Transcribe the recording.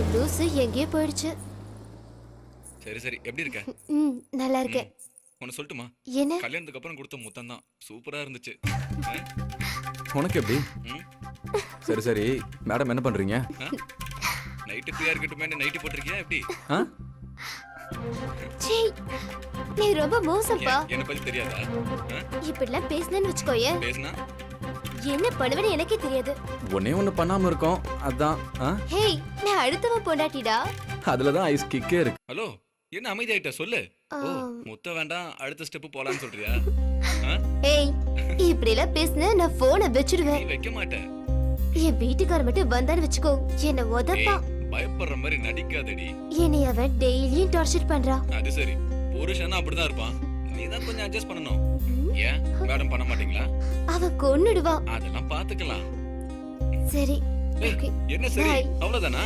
இந்த லூசு எங்கேயோ போயிடுச்சு. சரி சரி. எப்படி இருக்க? ம் நல்லா இருக்கேன். உன்னை சொல்லட்டுமா? என்ன? கல்யாணத்துக்கு அப்புறம் கொடுத்த முத்தம் தான் சூப்பரா இருந்துச்சு. ஆ? உனக்கு எப்படி? ம்? சரி சரி. மேடம் என்ன பண்றீங்க? நைட்டு ஃப்ரீயா இருக்கட்டுமே நைட்டு போட்டிருக்கியா எப்படி? நீ ரொம்ப மோசம்ப்பா ஏன், என்னை பத்தி தெரியாதா? இப்படிலாம் பேசுனேன்னு வச்சுக்கோயேன் பேசுனா? என்ன பண்ணுவேன்னு எனக்கே தெரியாது. ஒன்னே ஒன்று பண்ணாம இருக்கோம். அதான் ஆ? ஹேய் நான் அடுத்தவன் பொண்டாட்டிடா. அதுல தான் ஐஸ் கிக்கே இருக்கு. ஹலோ என்ன அமைதியாயிட்ட? சொல்லு. ஓ. முத்த வேண்டாம் அடுத்த ஸ்டெப் போலான்னு சொல்றியா? ஏய் இப்படி எல்லாம் பேசுன நான் போனை வச்சிடுவேன் நீ வைக்க மாட்ட. என் வீட்டுக்கார மட்டும் வந்தான்னு வச்சுக்கோ என்ன ஏய், உதப்பான் பயப்படுற மாதிரி நடிக்காதடி. என்னை அவன் டெய்லியும் டார்ச்சர் பண்றான் அது சரி புருஷனா அப்படிதான் இருப்பான். நீ தான் கொஞ்சம் அட்ஜஸ்ட் பண்ணணும். ஏன்? மேடம் பண்ண மாட்டீங்களா? அவன் கொன்னுடுவான் அதெல்லாம் பாத்துக்கலாம். சரி என்ன சரி. அவ்வளவுதானா?